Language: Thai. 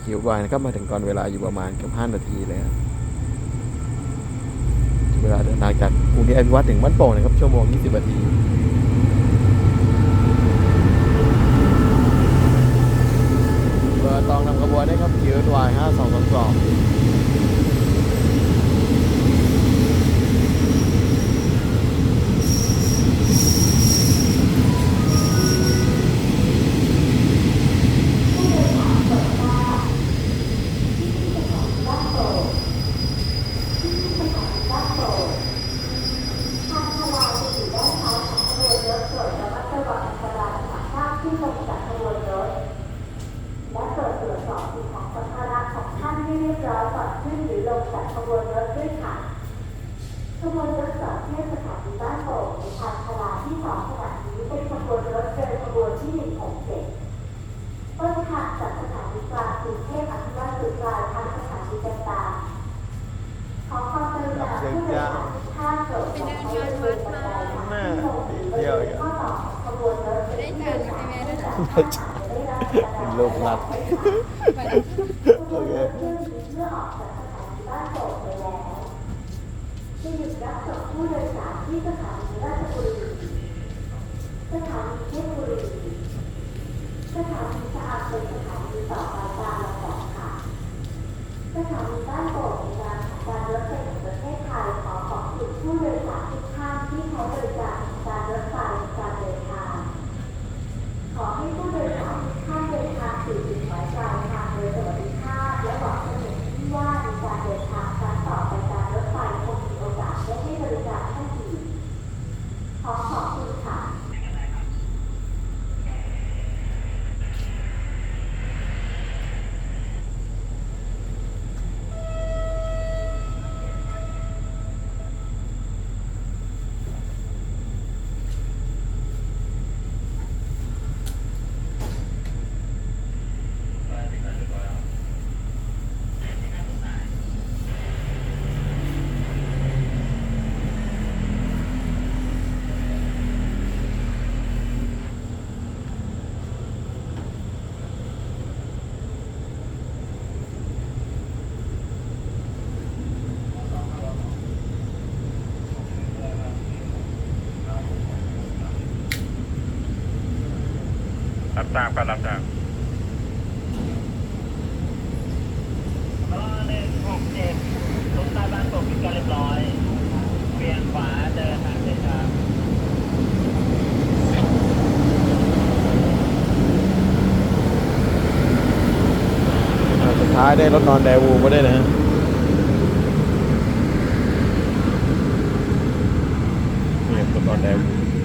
แต่คิวบายนะครับมาถึงก่อนเวลาอยู่ประมาณเกือบห้านาทีเลยครับเวลาเดินทางจากกรุงเทพอภิวัตถึงบ้านโป่งนะครับชั่วโมงยี่สิบนาทีเบอร์ตองนำขบวนได้ครับคิววายห้าสองสองสอง และตรวจตรวจสอบสิ่งของสัมภาระของท่านให้เรียบร้อยก่อนขึ้นหรือลงจากขบวนรถด้วยค่ะขบวนรถจอดที่สถานีบ้านโป่งในทางพลาที่สองขณะนี้เป็นขบวนรถเดินขบวนที่167ต้นทางจากสถานีกลางกรุงเทพอภิวัตสู่ปลายทางสถานีต่างๆขอความกรุณาผู้โดยสารทุกท่านโปรดใช้บริเวณบันไดทางขึ้นลงหรือบริเวณข้อต่อของขบวนรถเป็นที่โดยสาร ผู้โดยสารท่านอาจจะได้รับอันลูกรัดโอเครื่องบินเมื่อออกจากสถานีเพชรบุรีไปแล้ว จะหยุดรับส่งผู้โดยสารที่สถานีราชบุรีสถานีเพชรบุรี สถานีสะอาดเป็นสถานีต่อไปตามลำดับค่ะ สถานีบ้านโป่งในนามของการรถไฟแห่งประเทศไทยขอขอบคุณผู้โดยสารทุกท่านที่ใช้บริการการรถไฟในการเดินทาง ขอให้ผู้โดยสารทุกท่านเดินทางสู่จุดหมายปลายทางโดยสวัสดิภาพและหวังเป็นอย่างยิ่งว่าในการเดินทางครั้งต่อไปการรถไฟคงมีโอกาสได้ให้บริการท่านอีกขอขอบคุณค่ะ รับทราบก็รับทราบหนึ่งหกเจ็ดลงใต้บ้านตกพิการเรียบร้อยเปลี่ยนขวาเดินทางเส้นทางอ่าสุดท้ายได้รถนอนแดวูมาได้วยนะฮะนี่ครับรถนอนแดวู